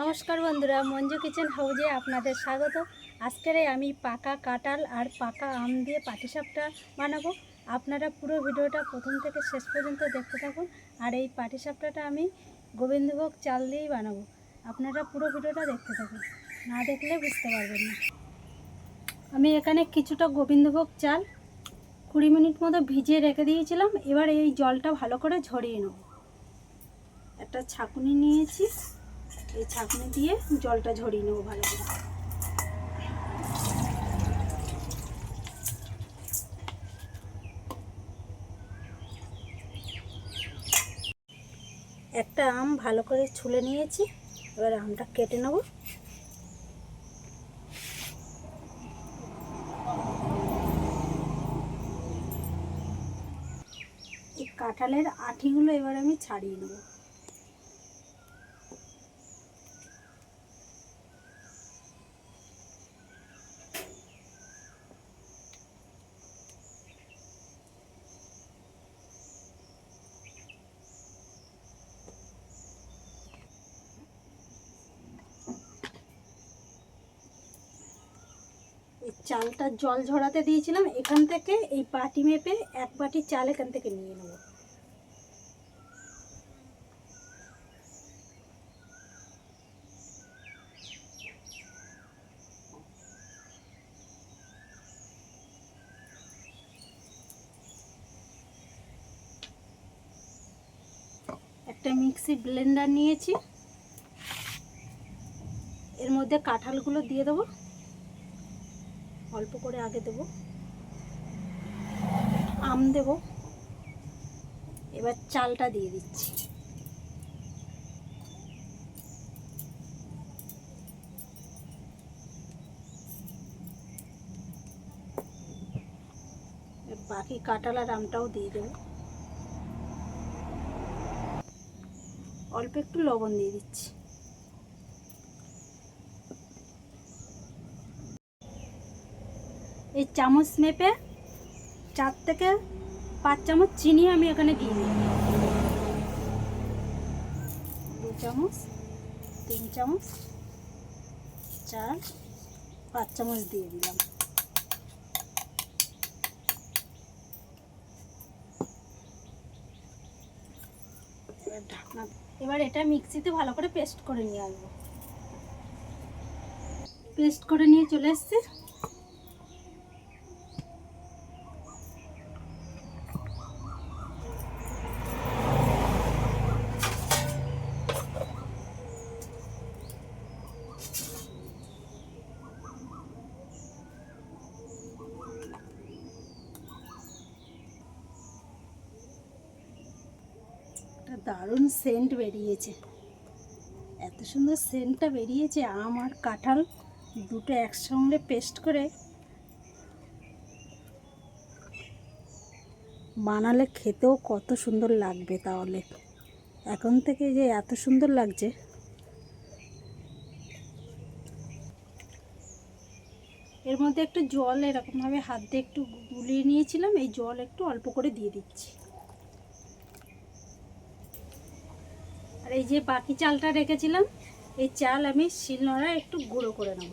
নমস্কার বন্ধুরা, মঞ্জু কিচেন হাউজে আপনাদের স্বাগত। আজকের আমি পাকা কাঁঠাল আর পাকা আম দিয়ে পাটিসাপটা বানাবো। আপনারা পুরো ভিডিওটা প্রথম থেকে শেষ পর্যন্ত দেখতে থাকুন। আর এই পাটিসাপটাটা আমি গোবিন্দভোগ চাল দিয়েই বানাবো। আপনারা পুরো ভিডিওটা দেখতে থাকুন। না দেখলে বুঝতে পারবেন না। আমি এখানে কিছুটা গোবিন্দভোগ চাল কুড়ি মিনিট মতো ভিজিয়ে রেখে দিয়েছিলাম। এবার এই জলটা ভালো করে ঝরিয়ে নেব। একটা ছাঁকুনি নিয়েছি। এই ছাঁকনি দিয়ে জলটা ঝরিয়ে নেব ভালো করে। একটা আম ভালো করে ছুলে নিয়েছি, এবার আমটা কেটে নেব। এই কাঁঠালের আঠিগুলো এবার আমি ছাড়িয়ে নেব। চালটা জল ঝরাতে দিয়েছিলাম, এখান থেকে এই বাটি মেপে এক বাটি চাল এখান থেকে নিয়ে নেব। একটা মিক্সি ব্লেন্ডার নিয়েছি। এর মধ্যে কাঁঠালগুলো দিয়ে দেবো। অল্প করে আগে দেব। আম দেব। এবার চালটা দিয়ে দিচ্ছি। বাকি কাঁঠাল আর আমটাও দিয়ে দেব। অল্প একটু লবণ দিয়ে দিচ্ছি। এই চামচ মেপে চার থেকে পাঁচ চামচ চিনি আমি এখানে দিয়ে দিই দু চামচ, তিন চামচ, চার, পাঁচ চামচ দিয়ে দিলাম। এবার এটা মিক্সিতে ভালো করে পেস্ট করে নিয়ে আসব। পেস্ট করে নিয়ে চলে এসছি। একটা দারুণ সেন্ট বেরিয়েছে। এত সুন্দর সেন্টটা বেরিয়েছে, আম আর কাঁঠাল দুটো একসঙ্গে পেস্ট করে। বানালে খেতেও কত সুন্দর লাগবে তাহলে। এখন থেকে যে এত সুন্দর লাগছে। এর মধ্যে একটু জল এরকমভাবে হাত দিয়ে একটু গুলিয়ে নিয়েছিলাম, এই জল একটু অল্প করে দিয়ে দিচ্ছি। এই যে বাকি চালটা রেখেছিলাম এই চাল আমি শিলনোড়ায় একটু গুঁড়ো করে নেব।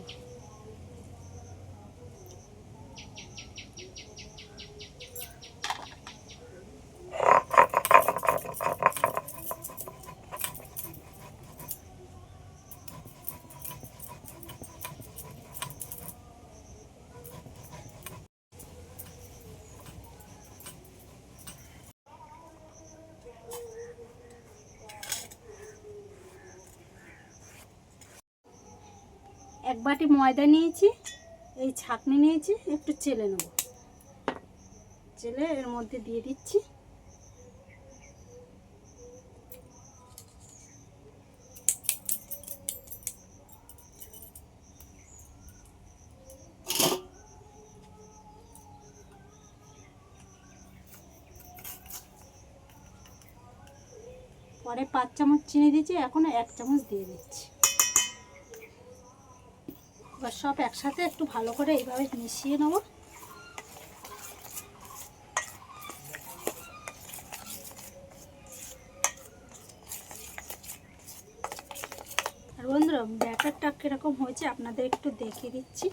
এক বাটি ময়দা নিয়েছি, এই ছাকনি নিয়েছি, একটু চেলে নেব। চেলে এর মধ্যে দিয়ে দিচ্ছি। পরে পাঁচ চামচ চিনি দিয়েছি, এখন এক চামচ দিয়ে দিচ্ছি। এবার সব একসাথে একটু ভালো করে এইভাবে মিশিয়ে নেব। আর বন্ধুরা, ব্যাটারটা কীরকম হয়েছে আপনাদের একটু দেখিয়ে দিচ্ছি।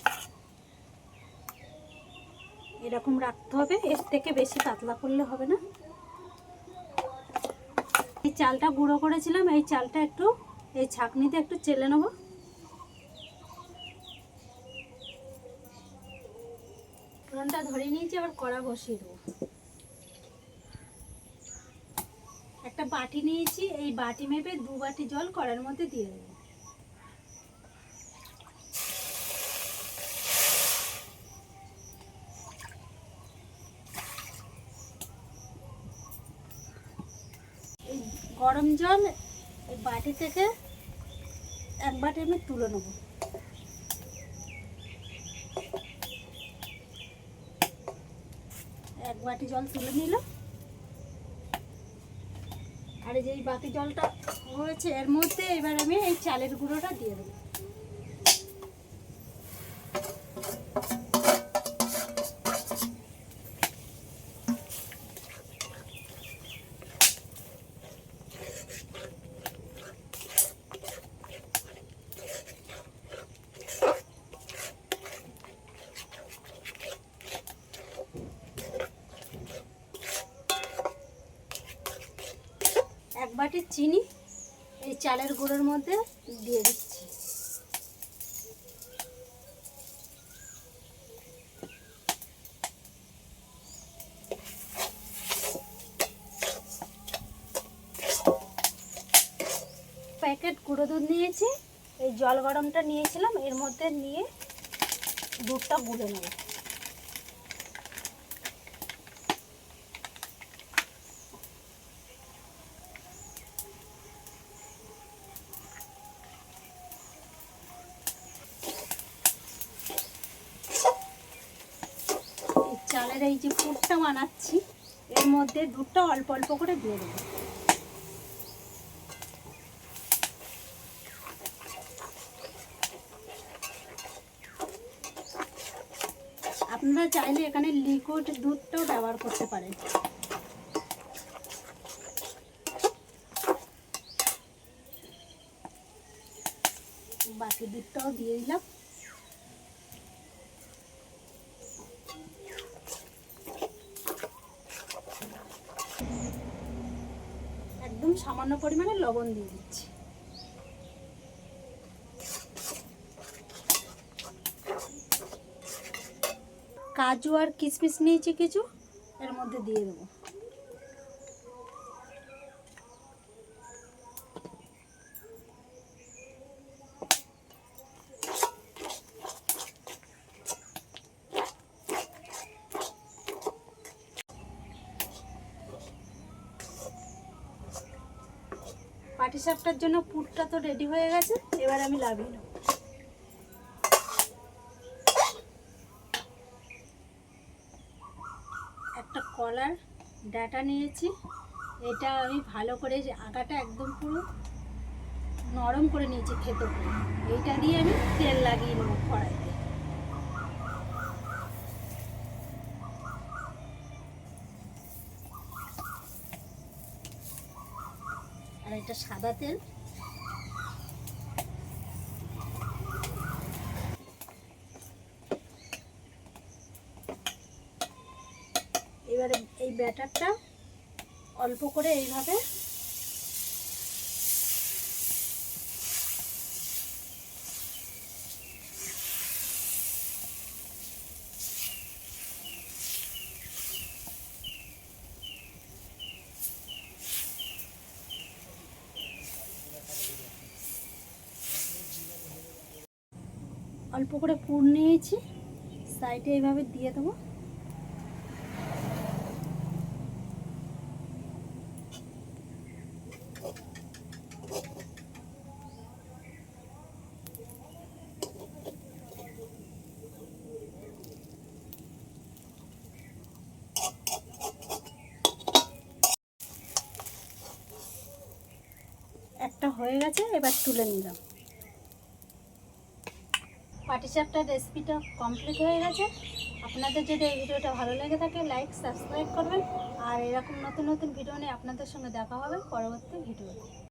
এরকম রাখতে হবে, এর থেকে বেশি পাতলা করলে হবে না। এই চালটা গুঁড়ো করেছিলাম, এই চালটা একটু, এই ছাঁকনিতে একটু চেলে নেব। ফোড়নটা ধরে নিয়েছি, আবার কড়া বসিয়ে দেবো। একটা বাটি নিয়েছি, এই বাটি মেপে দু বাটি জল কড়ার মধ্যে দিয়ে দেবো। গরম জল এই বাটি থেকে এক বাটি আমি তুলে নেব এক বাটি জল তুলে নিল। আর যে বাতি জলটা হয়েছে, এর মধ্যে এবার আমি এই চালের গুঁড়োটা দিয়ে দেবো এক বাটি চিনি এই চালের গুঁড়োর মধ্যে দিয়ে দিচ্ছি। প্যাকেট গুঁড়ো দুধ নিয়েছি, এই জল গরমটা নিয়েছিলাম, এর মধ্যে নিয়ে দুধটা গুলে নেব। চালের এই যে পুরটা বানাচ্ছি, এর মধ্যে দুধটা অল্প অল্প করে দিয়ে দেবো। আপনারা চাইলে এখানে লিকুইড দুধটাও ব্যবহার করতে পারেন। বাকি দুধটাও দিয়ে দিলাম একদম সামান্য পরিমাণে লবণ দিয়ে দিচ্ছি। কাজু আর কিশমিশ নিয়েছি কিছু এর মধ্যে দিয়ে দেবো। পাটিসাপটার জন্য পুরটা তো রেডি হয়ে গেছে, এবার আমি লাভিয়ে নেব। একটা কলার ডাটা নিয়েছি, এটা আমি ভালো করে আগাটা একদম পুরো নরম করে নিয়েছি খেতে এইটা দিয়ে আমি তেল লাগিয়ে নেব কড়াইতে। এটা সাদা তেল। এবারে এই ব্যাটারটা অল্প করে এইভাবে অল্প করে পুর নিয়েছি সাইডে এইভাবে দিয়ে দেবো। একটা হয়ে গেছে এবার তুলে নিলাম। পাটিসাপটার রেসিপিটা কমপ্লিট হয়ে গেছে। আপনাদের যদি এই ভিডিওটা ভালো লেগে থাকে লাইক সাবস্ক্রাইব করবেন। আর এরকম নতুন নতুন ভিডিও নিয়ে আপনাদের সঙ্গে দেখা হবে পরবর্তী ভিডিওতে